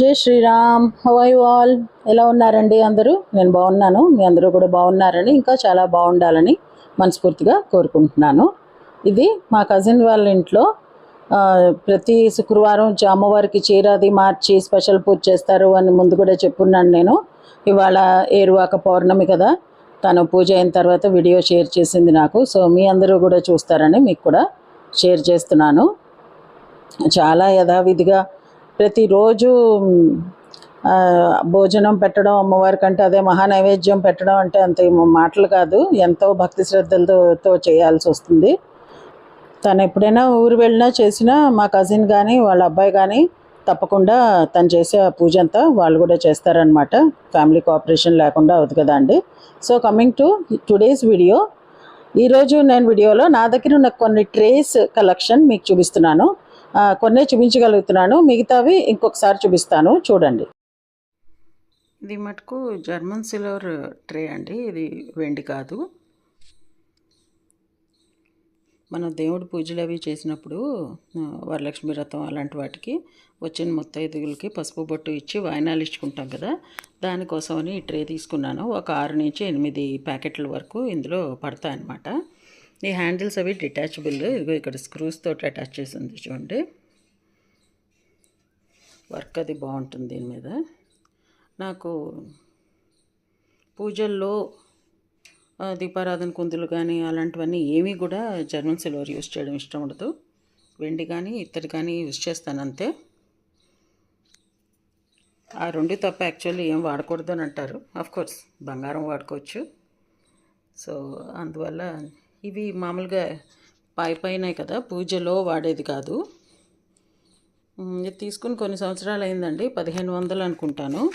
జై శ్రీరామ్. హవై వాల్ ఎలా ఉన్నారండి అందరూ? నేను బాగున్నాను. మీ అందరూ కూడా బాగున్నారని ఇంకా చాలా బాగుండాలని మనస్ఫూర్తిగా కోరుకుంటున్నాను. ఇది మా కజిన్ వాళ్ళ ఇంట్లో ప్రతి శుక్రవారం అమ్మవారికి చీరాది మార్చి స్పెషల్ పూజ చేస్తారు అని ముందు కూడా చెప్పున్నాను నేను. ఇవాళ ఏరువాక పౌర్ణమి కదా. తను పూజ అయిన తర్వాత వీడియో షేర్ చేసింది నాకు. సో మీ అందరూ కూడా చూస్తారని మీకు కూడా షేర్ చేస్తున్నాను. చాలా యథావిధిగా ప్రతిరోజు భోజనం పెట్టడం అమ్మవారికి అంటే అదే మహా నైవేద్యం పెట్టడం అంటే అంత ఏమో మాటలు కాదు. ఎంతో భక్తి శ్రద్ధలతో చేయాల్సి వస్తుంది. తను ఎప్పుడైనా ఊరు వెళ్ళినా చేసినా మా కజిన్ కానీ వాళ్ళ అబ్బాయి కానీ తప్పకుండా తను చేసే ఆ పూజ అంతా వాళ్ళు కూడా చేస్తారనమాట ఫ్యామిలీ కోఆపరేషన్ లేకుండా అవుతుంది కదా అండి. So coming to today's video. ఈరోజు నేను వీడియోలో నా దగ్గర ఉన్న కొన్ని ట్రేస్ కలెక్షన్ మీకు చూపిస్తున్నాను. కొన్నే చూపించగలుగుతున్నాను. మిగతావి ఇంకొకసారి చూపిస్తాను. చూడండి. ఇది మటుకు జర్మన్ సిల్వర్ ట్రే అండి. ఇది వెండి కాదు. మన దేవుడి పూజలు అవి చేసినప్పుడు వరలక్ష్మి వ్రతం అలాంటి వాటికి వచ్చిన ముత్తైదుగులకి పసుపు బొట్టు ఇచ్చి వాయినాలు ఇచ్చుకుంటాం కదా. దానికోసమని ఈ ట్రే తీసుకున్నాను. ఒక ఆరు నుంచి ఎనిమిది ప్యాకెట్ల వరకు ఇందులో పడతాయన్నమాట. ఈ హ్యాండిల్స్ అవి డిటాచబుల్. ఇదిగో ఇక్కడ స్క్రూస్ తోటి అటాచ్ చేసి ఉంది చూడండి. వర్క్ అది బాగుంటుంది దీని మీద. నాకు పూజల్లో దీపారాధన కుందులు కానీ అలాంటివన్నీ ఏమీ కూడా జర్మన్ సిల్వర్ యూస్ చేయడం ఇష్టం ఉండదు. వెండి కానీ ఇత్తడి కానీ యూస్ చేస్తాను అంతే. ఆ రెండు తప్ప యాక్చువల్లీ ఏం వాడకూడదు అని అంటారు. కోర్స్ బంగారం వాడుకోవచ్చు. సో అందువల్ల ఇవి మామూలుగా పై పైన కదా పూజలో వాడేది కాదు. ఇది తీసుకుని కొన్ని సంవత్సరాలు అయిందండి పదిహేను వందలు అనుకుంటాను.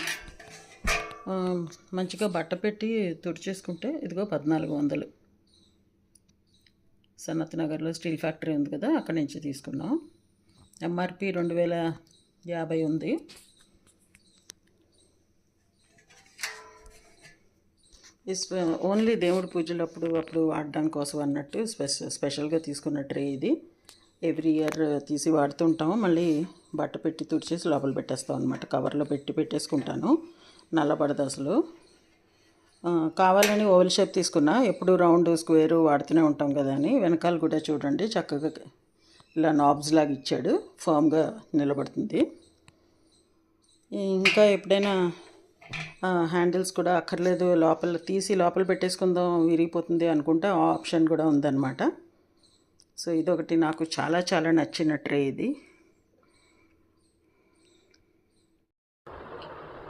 మంచిగా బట్ట పెట్టి తుడిచేసుకుంటే ఇదిగో పద్నాలుగు వందలు. సనత్ నగర్లో స్టీల్ ఫ్యాక్టరీ ఉంది కదా అక్కడి నుంచి తీసుకున్నాం. ఎంఆర్పి రెండు వేల యాభై ఉంది ఈ స్పె- ఓన్లీ దేవుడి పూజలు అప్పుడు అప్పుడు వాడడం కోసం అన్నట్టు స్పెషల్ స్పెషల్గా తీసుకున్న ట్రే ఇది. ఎవ్రీ ఇయర్ తీసి వాడుతుంటాము మళ్ళీ బట్ట పెట్టి తుడిచేసి లోపల పెట్టేస్తాం అనమాట కవర్లో పెట్టి పెట్టేసుకుంటాను. నల్లబడదు అసలు. కావాలని ఓవెల్ షేప్ తీసుకున్నా ఎప్పుడు రౌండ్ స్క్వేర్ వాడుతూనే ఉంటాం కదా అని. వెనకాల కూడా చూడండి చక్కగా ఇలా నాబ్స్ లాగా ఇచ్చాడు. ఫామ్గా నిలబడుతుంది. ఇంకా ఎప్పుడైనా హ్యాండిల్స్ కూడా అక్కర్లేదు లోపల తీసి లోపల పెట్టేసుకుందాం విరిగిపోతుంది అనుకుంటే ఆ ఆప్షన్ కూడా ఉందన్నమాట. సో ఇదొకటి నాకు చాలా చాలా నచ్చిన ట్రే ఇది.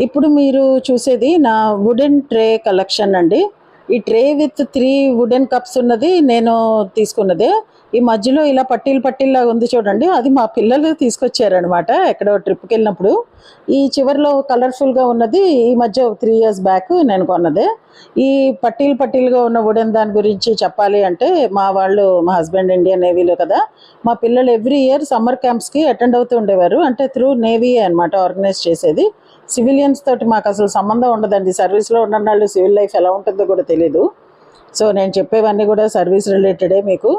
ఇప్పుడు మీరు చూసేది నా వుడెన్ ట్రే కలెక్షన్ అండి. ఈ tray with three wooden cups ఉన్నది నేను తీసుకున్నదే. ఈ మధ్యలో ఇలా పట్టీలు పట్టీలాగా ఉంది చూడండి. అది మా పిల్లలు తీసుకొచ్చారనమాట ఎక్కడో ట్రిప్కి వెళ్ళినప్పుడు. ఈ చివరిలో కలర్ఫుల్గా ఉన్నది. ఈ మధ్య ఒక త్రీ ఇయర్స్ బ్యాక్ నేను కొన్నదే. ఈ పట్టీలు పట్టీలుగా ఉన్న వుడెన్ దాని గురించి చెప్పాలి అంటే మా వాళ్ళు మా హస్బెండ్ ఇండియన్ నేవీలో కదా. మా పిల్లలు ఎవ్రీ ఇయర్ సమ్మర్ క్యాంప్స్కి అటెండ్ అవుతూ ఉండేవారు. అంటే త్రూ నేవీ అనమాట ఆర్గనైజ్ చేసేది. సివిలియన్స్ తోటి మాకు అసలు సంబంధం ఉండదండి. సర్వీస్లో ఉన్న వాళ్ళు సివిల్ లైఫ్ ఎలా ఉంటుందో కూడా తెలీదు. సో నేను చెప్పేవన్నీ కూడా సర్వీస్ రిలేటెడే మీకు.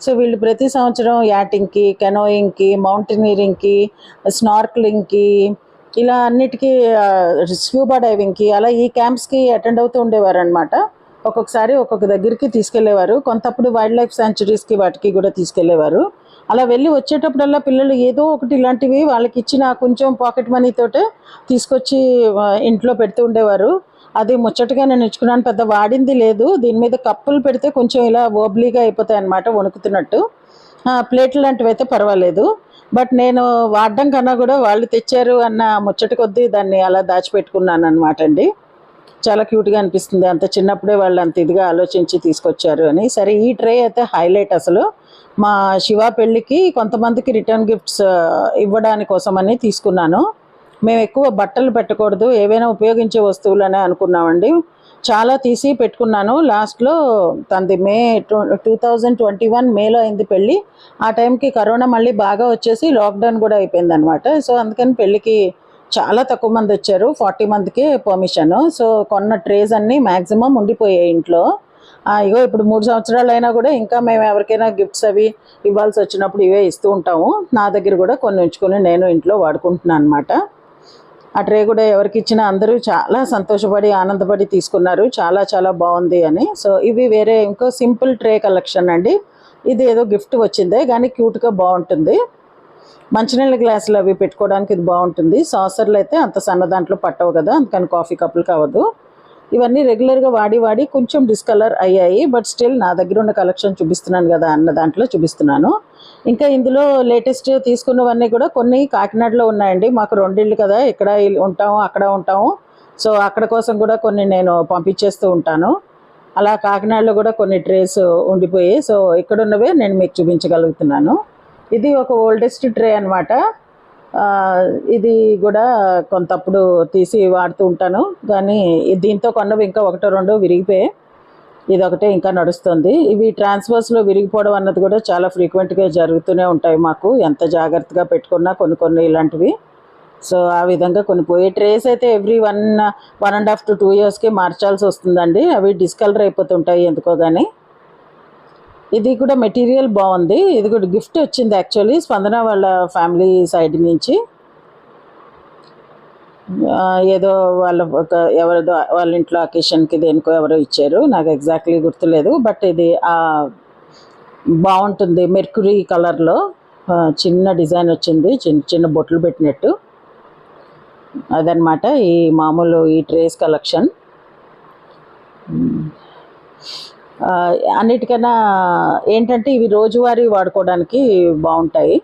సో వీళ్ళు ప్రతి సంవత్సరం యాటింగ్కి కెనోయింగ్కి మౌంటైనీరింగ్కి స్నార్క్లింగ్కి ఇలా అన్నిటికీ స్క్యూబా డైవింగ్కి అలా ఈ క్యాంప్స్కి అటెండ్ అవుతూ ఉండేవారు అనమాట ఒక్కొక్కసారి ఒక్కొక్క దగ్గరికి తీసుకెళ్ళేవారు కొంతప్పుడు వైల్డ్ లైఫ్ శాంచురీస్కి వాటికి కూడా తీసుకెళ్ళేవారు అలా వెళ్ళి వచ్చేటప్పుడల్లా పిల్లలు ఏదో ఒకటి ఇలాంటివి వాళ్ళకి ఇచ్చిన కొంచెం పాకెట్ మనీ తోటే తీసుకొచ్చి ఇంట్లో పెడుతూ ఉండేవారు. అది ముచ్చటగా నేను ఇచ్చుకున్నాను పెద్ద వాడింది లేదు. దీని మీద కప్పులు పెడితే కొంచెం ఇలా ఓబ్లీగా అయిపోతాయి అన్నమాట వణుకుతున్నట్టు. ప్లేట్ ప్లేట్లు లాంటివి అయితే పర్వాలేదు. బట్ నేను వాడడం కన్నా కూడా వాళ్ళు తెచ్చారు అన్న ముచ్చట కొద్దీ దాన్ని అలా దాచిపెట్టుకున్నాను అనమాట అండి. చాలా క్యూట్గా అనిపిస్తుంది. అంత చిన్నప్పుడే వాళ్ళు అంత ఇదిగా ఆలోచించి తీసుకొచ్చారు అని. సరే ఈ ట్రే అయితే హైలైట్ అసలు. మా శివ పెళ్ళికి కొంతమందికి రిటర్న్ గిఫ్ట్స్ ఇవ్వడానికి కోసమని తీసుకున్నాను. మేము ఎక్కువ బట్టలు పెట్టకూడదు ఏవైనా ఉపయోగించే వస్తువులనే అనుకున్నామండి. చాలా తీసి పెట్టుకున్నాను. లాస్ట్లో తనది May two thousand twenty one మేలో అయింది పెళ్ళి. ఆ టైంకి కరోనా మళ్ళీ బాగా వచ్చేసి లాక్డౌన్ కూడా అయిపోయింది అనమాట సో అందుకని పెళ్ళికి చాలా తక్కువ మంది వచ్చారు. ఫార్టీ మందికి పర్మిషన్. సో కొన్న ట్రేస్ అన్నీ మ్యాక్సిమం ఉండిపోయాయి ఇంట్లో. ఇగో ఇప్పుడు మూడు సంవత్సరాలు అయినా కూడా ఇంకా మేము ఎవరికైనా గిఫ్ట్స్ అవి ఇవ్వాల్సి వచ్చినప్పుడు ఇవే ఇస్తూ ఉంటాము. నా దగ్గర కూడా కొన్ని ఉంచుకొని నేను ఇంట్లో వాడుకుంటున్నాను అనమాట ఆ ట్రే కూడా ఎవరికి ఇచ్చినా అందరూ చాలా సంతోషపడి ఆనందపడి తీసుకున్నారు. చాలా చాలా బాగుంది అని. సో ఇవి వేరే ఇంకో సింపుల్ ట్రే కలెక్షన్ అండి. ఇది ఏదో గిఫ్ట్ వచ్చిందే కానీ క్యూట్గా బాగుంటుంది. మంచినీళ్ళ గ్లాసులు అవి పెట్టుకోవడానికి ఇది బాగుంటుంది. సాసర్లు అయితే అంత సన్న దాంట్లో పట్టవు కదా అందుకని కాఫీ కప్పులు కావద్దు. ఇవన్నీ రెగ్యులర్గా వాడి వాడి కొంచెం డిస్కలర్ అయ్యాయి. బట్ స్టిల్ నా దగ్గర ఉన్న కలెక్షన్ చూపిస్తున్నాను కదా అన్న దాంట్లో చూపిస్తున్నాను. ఇంకా ఇందులో లేటెస్ట్ తీసుకున్నవన్నీ కూడా కొన్ని కాకినాడలో ఉన్నాయండి. మాకు రెండిళ్ళు కదా ఇక్కడ ఉంటాము అక్కడ ఉంటాము. సో అక్కడ కోసం కూడా కొన్ని నేను పంపించేస్తూ ఉంటాను. అలా కాకినాడలో కూడా కొన్ని ట్రేస్ ఉండిపోయి సో ఇక్కడ ఉన్నవే నేను మీకు చూపించగలుగుతున్నాను. ఇది ఒక ఓల్డెస్ట్ ట్రే అనమాట ఇది కూడా కొంతప్పుడు తీసి వాడుతూ ఉంటాను. కానీ దీంతో కొన్నవి ఇంకా ఒకటో రెండో విరిగిపోయాయి. ఇది ఒకటే ఇంకా నడుస్తుంది. ఇవి ట్రాన్స్ఫర్స్లో విరిగిపోవడం అన్నది కూడా చాలా ఫ్రీక్వెంట్గా జరుగుతూనే ఉంటాయి మాకు. ఎంత జాగ్రత్తగా పెట్టుకున్నా కొన్ని కొన్ని ఇలాంటివి. సో ఆ విధంగా కొన్ని పోయే ట్రేస్ అయితే every one one and half to two ఇయర్స్కి మార్చాల్సి వస్తుందండి. అవి డిస్కలర్ అయిపోతుంటాయి ఎందుకో కానీ ఇది కూడా మెటీరియల్ బాగుంది. ఇది కూడా గిఫ్ట్ వచ్చింది యాక్చువల్లీ స్పందన వాళ్ళ ఫ్యామిలీ సైడ్ నుంచి. ఏదో వాళ్ళ ఒక ఎవరిదో వాళ్ళ ఇంట్లో అకేషన్కి దేనికో ఎవరో ఇచ్చారు. నాకు ఎగ్జాక్ట్లీ గుర్తులేదు. బట్ ఇది బాగుంటుంది. మెర్కురీ కలర్లో చిన్న డిజైన్ వచ్చింది. చిన్న చిన్న బొట్లు పెట్టినట్టు. అదనమాట ఈ మామూలు ఈ ట్రేస్ కలెక్షన్. అన్నిటికన్నా ఏంటంటే ఇవి రోజువారీ వాడుకోవడానికి బాగుంటాయి.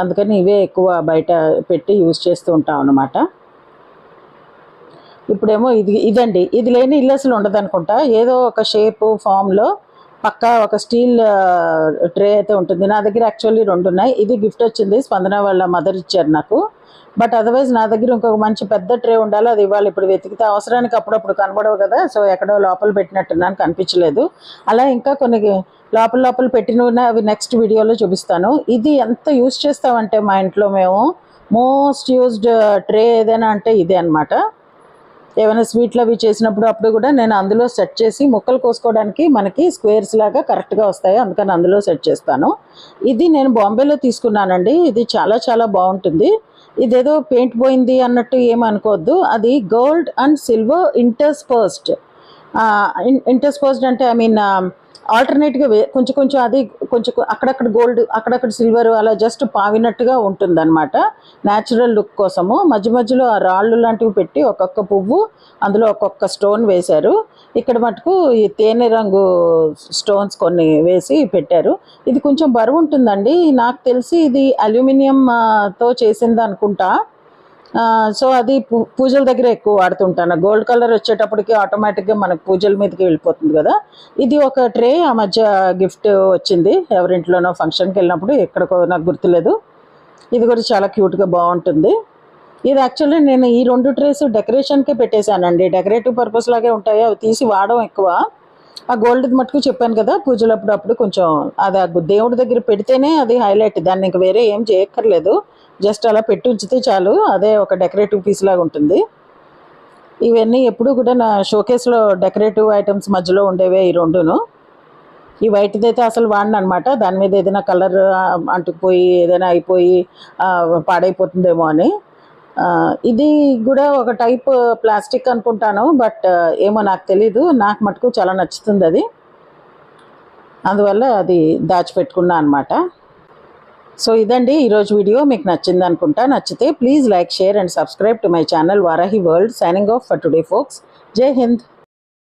అందుకని ఇవే ఎక్కువ బయట పెట్టి యూజ్ చేస్తూ ఉంటాం అన్నమాట. ఇప్పుడేమో ఇది ఇదండి. ఇది లేని ఇల్లు అసలు ఉండదు అనుకుంటా ఏదో ఒక షేప్ ఫామ్లో పక్కా ఒక స్టీల్ ట్రే అయితే ఉంటుంది. నా దగ్గర యాక్చువల్లీ రెండు ఉన్నాయి. ఇది గిఫ్ట్ వచ్చింది. స్పందన వాళ్ళ మదర్ ఇచ్చారు నాకు. బట్ అదర్వైజ్ నా దగ్గర ఇంకొక మంచి పెద్ద ట్రే ఉండాలి. అది ఇవాళ ఇప్పుడు వెతికితే అవసరానికి అప్పుడప్పుడు కనబడవు కదా. సో ఎక్కడో లోపల పెట్టినట్టున్నాను. కనిపించలేదు. అలా ఇంకా కొన్ని లోపల లోపల పెట్టినవి అవి నెక్స్ట్ వీడియోలో చూపిస్తాను. ఇది ఎంత యూస్ చేస్తామంటే మా ఇంట్లో మేము మోస్ట్ యూజ్డ్ ట్రే ఏదైనా అంటే ఇదే అన్నమాట. ఏమైనా స్వీట్లు అవి చేసినప్పుడు అప్పుడు కూడా నేను అందులో సెట్ చేసి ముక్కలు కోసుకోవడానికి మనకి స్క్వేర్స్ లాగా కరెక్ట్గా వస్తాయి. అందుకని అందులో సెట్ చేస్తాను. ఇది నేను బాంబేలో తీసుకున్నానండి. ఇది చాలా చాలా బాగుంటుంది. ఇదేదో పెయింట్ పోయింది అన్నట్టు ఏమనుకోవద్దు అది gold and silver interspersed. Interspersed అంటే ఐ మీన్ ఆల్టర్నేట్గా వే కొంచెం కొంచెం అది కొంచెం అక్కడక్కడ గోల్డ్ అక్కడక్కడ సిల్వర్ అలా జస్ట్ పావినట్టుగా ఉంటుంది అనమాట న్యాచురల్ లుక్ కోసము. మధ్య మధ్యలో ఆ రాళ్ళు లాంటివి పెట్టి ఒక్కొక్క పువ్వు అందులో ఒక్కొక్క స్టోన్ వేశారు. ఇక్కడ మటుకు ఈ తేనె రంగు స్టోన్స్ కొన్ని వేసి పెట్టారు. ఇది కొంచెం బరువు ఉంటుందండి. నాకు తెలిసి ఇది అల్యూమినియంతో చేసింది అనుకుంటా సో అది పూ పూజల దగ్గర ఎక్కువ వాడుతుంటాను. గోల్డ్ కలర్ వచ్చేటప్పటికి ఆటోమేటిక్గా మనకు పూజల మీదకి వెళ్ళిపోతుంది కదా. ఇది ఒక ట్రే ఆ మధ్య గిఫ్ట్ వచ్చింది. ఎవరింట్లోనో ఫంక్షన్కి వెళ్ళినప్పుడు ఎక్కడికో నాకు గుర్తులేదు. ఇది కూడా చాలా క్యూట్గా బాగుంటుంది. ఇది యాక్చువల్లీ నేను ఈ రెండు ట్రేస్ డెకరేషన్కే పెట్టేశానండి. డెకరేటివ్ పర్పస్ లాగే ఉంటాయి. అవి తీసి వాడడం ఎక్కువ. ఆ గోల్డ్ మటుకు చెప్పాను కదా పూజలు అప్పుడు కొంచెం అది దేవుడి దగ్గర పెడితేనే అది హైలైట్ దాన్ని ఇంక వేరే ఏం చేయక్కర్లేదు. జస్ట్ అలా పెట్టి ఉంచితే చాలు అదే ఒక డెకరేటివ్ పీస్ లాగా ఉంటుంది. ఇవన్నీ ఎప్పుడు కూడా నా షోకేస్లో డెకరేటివ్ ఐటమ్స్ మధ్యలో ఉండేవే ఈ రెండును. ఈ వైట్ది అయితే అసలు వాడిన అనమాట దాని మీద ఏదైనా కలర్ అంటుకుపోయి ఏదైనా అయిపోయి పాడైపోతుందేమో అని. ఇది కూడా ఒక టైప్ ప్లాస్టిక్ అనుకుంటాను బట్ ఏమో నాకు తెలీదు. నాకు మటుకు చాలా నచ్చుతుంది అది. అందువల్ల అది దాచిపెట్టుకున్నా అనమాట. సో ఇదండి ఈరోజు వీడియో. మీకు నచ్చింది అనుకుంటా నచ్చితే please like share and subscribe to my channel Varahi world signing off for today folks జై హింద్.